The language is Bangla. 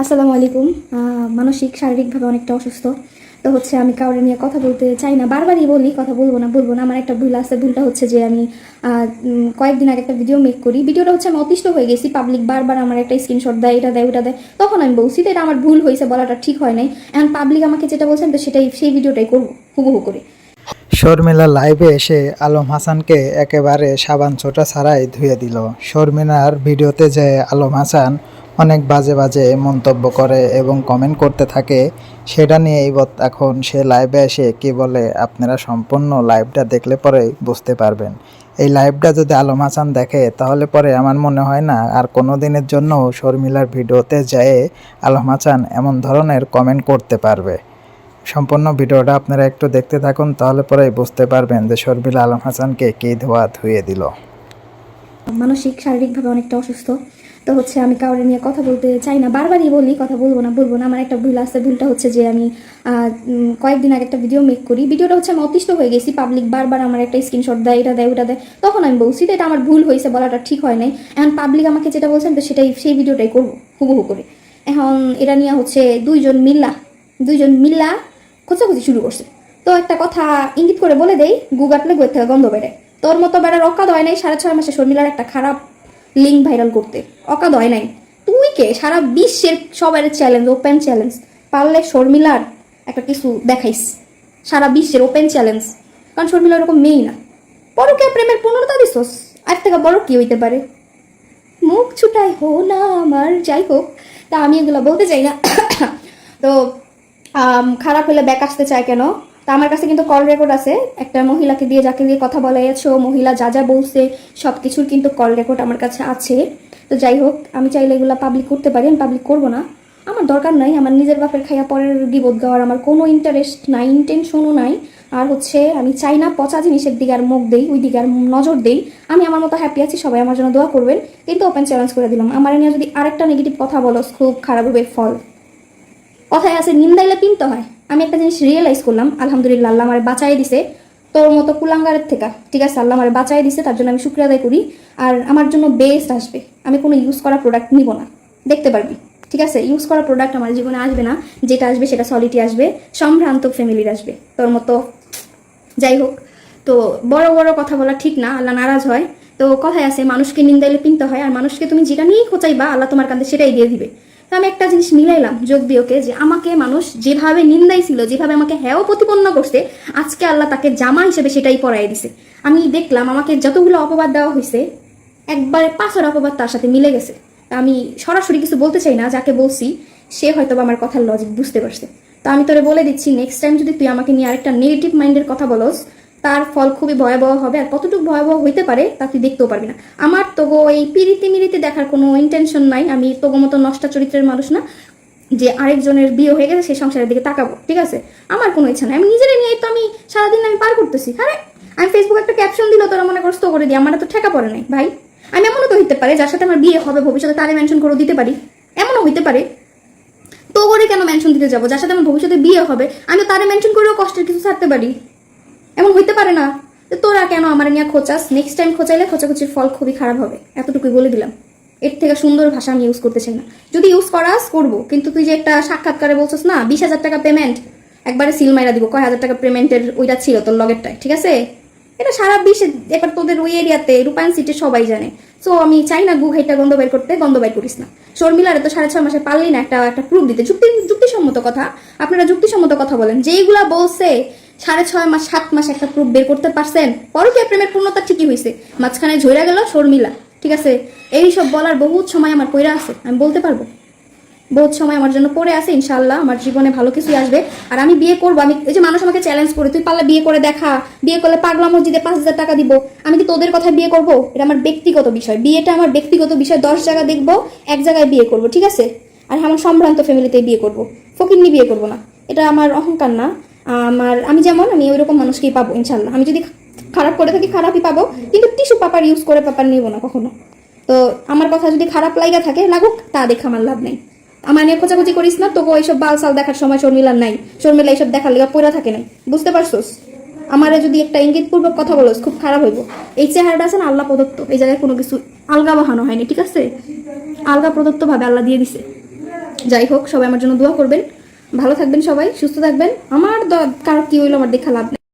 আসসালামু আলাইকুম। মানসিক, শারীরিকভাবে অনেকটা অসুস্থ। তো হচ্ছে আমি কাউরে নিয়ে কথা বলতে চাই না, বারবারই বলি, কথা বলব না বলব না। আমার একটা ভুল আছে, ভুলটা হচ্ছে যে আমি কয়েকদিন আগে একটা ভিডিও মেক করি। ভিডিওটা হচ্ছে আমি অতিষ্ঠ হয়ে গেছি পাবলিক বারবার আমার একটা স্ক্রিনশট দেয়, এটা দেয়, ওটা দেয়। তখন আমি বলছি তো এটা আমার ভুল হয়েছে, বলাটা ঠিক হয় নাই। এখন পাবলিক আমাকে যেটা বলছেন তো সেটাই, সেই ভিডিওটাই করব, হুবহু করে। শর্মিলা লাইভে এসে আলম হাসানকে একেবারে সাবান ছোটা ছাড়াই ধুয়ে দিল। শর্মিলার ভিডিওতে যে আলম হাসান অনেক বাজে বাজে মন্তব্য করে এবং কমেন্ট করতে থাকে, সেটা নিয়েই বত- এখন সে লাইভে এসে কি বলে, আপনারা সম্পূর্ণ লাইভটা দেখলে পরেই বুঝতে পারবেন। এই লাইভটা যদি আলম হাসান দেখে, তাহলে পরে আমার মনে হয় না আর কোনো দিনের জন্য শর্মিলার ভিডিওতে যেয়ে আলম হাসান এমন ধরনের কমেন্ট করতে পারবে। সম্পূর্ণ ভিডিওটা আপনারা একটু দেখতে থাকুন, তাহলে পরেই বুঝতে পারবেন যে শর্মিলা আলম হাসানকে কী ধোয়া ধুয়ে দিল। মানসিক, শারীরিকভাবে অনেকটা অসুস্থ। তো হচ্ছে আমি কাউরে নিয়ে কথা বলতে চাই না, বারবারই বলি, কথা বলব না বলব না। আমার একটা ভুল আছে, ভুলটা হচ্ছে যে আমি কয়েকদিন আগে একটা ভিডিও মেক করি। ভিডিওটা হচ্ছে আমি অতিষ্ঠ হয়ে গেছি পাবলিক বারবার আমার একটা স্ক্রিনশট দেয়, এটা দেয়, ওটা দেয়। তখন আমি বলছি তো এটা আমার ভুল হয়েছে, বলাটা ঠিক হয় নাই। এখন পাবলিক আমাকে যেটা বলছেন, তো সেটাই, সেই ভিডিওটাই করব, হুবহু করে। এখন এটা নিয়ে হচ্ছে দুইজন মিল্লা দুইজন মিল্লা খোঁচাখুচি শুরু করছে। তো একটা কথা ইঙ্গিত করে বলে দেই গুগাটলে গোয়ের থেকে গন্ধ বেড়ে তোর মতো বেড়ার অকাদ হয় নাই, সাড়ে ছয় মাসে শর্মিলার একটা খারাপ লিঙ্ক ভাইরাল করতে। অকাদ হয় নাই। তুই কে? সারা বিশ্বের সবার চ্যালেঞ্জ ওপেন চ্যালেঞ্জ পারলে শর্মিলার একটা কিছু দেখাইস। সারা বিশ্বের ওপেন চ্যালেঞ্জ কারণ শর্মিলা ওরকম মেয়েই না। পরকে প্রেমের পূর্ণতা দিছোস। আর থেকে বড় কি হইতে পারে? মুখ ছুটাই হো না আমার। যাই হোক, তা আমি এগুলো বলতে চাই না। তো খারাপ হলে ব্যাক আসতে চায় কেন? তা আমার কাছে কিন্তু কল রেকর্ড আছে। একটা মহিলাকে দিয়ে যাকে দিয়ে কথা বলাইছো মহিলা যা যা বলছে সব কিছুর কিন্তু কল রেকর্ড আমার কাছে আছে। তো যাই হোক, আমি চাইলে এগুলো পাবলিক করতে পারি, আমি পাবলিক করব না। আমার দরকার নাই, আমার নিজের বাপের খাইয়া পরের গিবোধ গাওয়ার আমার কোনো ইন্টারেস্ট নাই ইন্টেনশনও নাই। আর হচ্ছে, আমি চাই না পচা জিনিসের দিকে আর মুখ দেই ওই দিকে আর নজর দেই। আমি আমার মতো হ্যাপি আছি, সবাই আমার জন্য দোয়া করবেন। কিন্তু ওপেন চ্যালেঞ্জ করে দিলাম। আমার নিয়ে যদি আরেকটা নেগেটিভ কথা বলো, খুব খারাপ হবে ফল কথায় আছে, নিন্দাইলে পিনতে হয়। আমি একটা জিনিস রিয়েলাইজ করলাম, আলহামদুলিল্লাহ আল্লাহ আমার বাঁচাই দিছে। তোর মতো কুলাঙ্গারের থেকে, ঠিক আছে, আল্লাহ আমার বাঁচাই দিছে, তার জন্য আমি শুক্রিয়া আদায় করি। আর আমার জন্য বেস্ট আসবে। আমি কোনো ইউজ করা প্রোডাক্ট নিব না। দেখতে পারবি, ঠিক আছে? ইউজ করা প্রোডাক্ট আমার জীবনে আসবে না। যেটা আসবে সেটা সলিটি আসবে, সম্ভ্রান্ত ফ্যামিলির আসবে। তোর মতো, যাই হোক, তো বড় বড় কথা বলা ঠিক না, আল্লাহ নারাজ হয়। তো কথায় আছে, মানুষকে নিন্দাইলে পিনতে হয়, আর মানুষকে তুমি যেটা নিয়েই খোঁচাইবা, আল্লাহ তোমার কান্দে সেটাই দিয়ে দিবে। তো আমি একটা জিনিস মিলাইলাম, যোগ বিয়োগে যে আমাকে মানুষ যেভাবে নিন্দাই ছিল, যেভাবে আমাকে হেয় প্রতিপন্ন করছে, আজকে আল্লাহ তাকে জামা হিসেবে সেটাই পরাই দিছে। আমি দেখলাম আমাকে যতগুলো অপবাদ দেওয়া হয়েছে একবারে পাঁচের অপবাদ তার সাথে মিলে গেছে। আমি সরাসরি কিছু বলতে চাই না, যাকে বলছি, সে হয়তো আমার কথার লজিক বুঝতে পারছে। তো আমি তোরে বলে দিচ্ছি নেক্সট টাইম যদি তুই আমাকে নিয়ে আরেকটা নেগেটিভ মাইন্ডের কথা বলস তার ফল খুবই ভয়াবহ হবে আর কতটুকু ভয়াবহ হইতে পারে তা তুই দেখতেও পারবি না। আমার তোগো এই পিরিতি মিরিতি দেখার কোনো ইন্টেনশন নাই। আমি তোগো মতো নষ্টা চরিত্রের মানুষ না, যে আরেকজনের বিয়ে হয়ে গেছে সেই সংসারের দিকে তাকাবো, ঠিক আছে? আমার কোনো ইচ্ছা নাই। আমি নিজের নিয়েই তো আমি সারাদিন আমি পার করতেছি। আরে, আমি ফেসবুকে একটা ক্যাপশন দিল, তোরা মনে করছ করে দিই আমার তো ঠেকা পড়ে নাই। ভাই, আমি এমনও তো হইতে পারে, যার সাথে আমার বিয়ে হবে, ভবিষ্যতে তারে মেনশন করে দিতে পারি। এমনও হইতে পারে। তো করে কেন মেনশন দিতে যাব? যার সাথে আমার ভবিষ্যতে বিয়ে হবে আমি তারে মেনশন করেও কষ্টের কিছু ছাড়তে পারি। এমন হইতে পারে না। তো তোরা কেন আমার নিয়ে খোঁচাস? নেক্সট টাইম খোঁচাইলে খোঁচাখুচির ফল খুবই খারাপ হবে। এতটুকুই বলে দিলাম। এর থেকে সুন্দর ভাষা আমি ইউজ করতে চাই না। যদি ইউজ করাস, করব। কিন্তু তুই যে একটা সাক্ষাৎকারে বলছিস না, বিশ হাজার টাকা পেমেন্ট একবারে সিল মাইরা দিব। কয় হাজার টাকা পেমেন্টের ওইটা ছিল তোর লগেরটায়, ঠিক আছে? এটা সারা বিশ্বে, এবার তোদের ওই এরিয়াতে, রূপায়ণ সিটি সবাই জানে। সো আমি চাই না গু ঘাইটা গন্ধ বের করতে, গন্ধ বের করিস না। শর্মিলারে তো সাড়ে ছয় মাসে পারলি না একটা একটা প্রুফ দিতে। যুক্তি যুক্তিসম্মত কথা। আপনারা যুক্তিসম্মত কথা বলেন। যেইগুলা বলছে সাড়ে ছয় মাস, সাত মাস একটা প্রুফ বের করতে পারছেন? পরকীয়া প্রেমের পূর্ণতা ঠিকই হয়েছে মাঝখানে ঝইরা গেল, শর্মিলা। ঠিক আছে? এই সব বলার বহুত সময় আমার কইরা আছে, আমি বলতে পারব। বহুত সময় আমার জন্য পড়ে আছে ইনশাল্লাহ আমার জীবনে ভালো কিছুই আসবে। আর আমি বিয়ে করব, আমি এই যে মানুষ আমাকে চ্যালেঞ্জ করে, তুই পারলে বিয়ে করে দেখা। বিয়ে করলে পাগলা মসজিদে পাঁচ হাজার টাকা দিব। আমি কি তোদের কথা বিয়ে করব? এটা আমার ব্যক্তিগত বিষয়। বিয়েটা আমার ব্যক্তিগত বিষয়। দশ জায়গা দেখব, এক জায়গায় বিয়ে করব, ঠিক আছে? আর আমার সম্ভ্রান্ত ফ্যামিলিতে বিয়ে করব। ফকিরনি বিয়ে করব না। এটা আমার অহংকার না। আমার, আমি যেমন, আমি ওইরকম মানুষকেই পাবো ইনশাল্লাহ আমি যদি খারাপ করে থাকি, খারাপই পাবো, কিন্তু টিস্যু পেপার ইউজ করে পেপার নিব না কখনো। তো আমার কথা যদি খারাপ লাগা থাকে, লাগুক, তা দেখে আমার লাভ নেই। আমার নিয়ে খোঁচাখুচি করিস না তোকে এইসব বাল সাল দেখার সময় শর্মিলার নাই। শর্মিলা এইসব দেখার লেগে পড়া থাকে নাই। বুঝতে পারছোস? আমারে যদি একটা ইঙ্গিতপূর্বক কথা বলোস, খুব খারাপ হইব। এই চেহারাটা আছে না, আল্লাহ প্রদত্ত। এই জায়গায় কোনো কিছু আলগা বাহানো হয়নি, ঠিক আছে? আলগা প্রদত্ত ভাবে আল্লাহ দিয়ে দিছে। যাই হোক, সবাই আমার জন্য দোয়া করবেন। ভালো থাকবেন সবাই সুস্থ থাকবেন আমার কারও কি হইল আমার দেখা লাভ।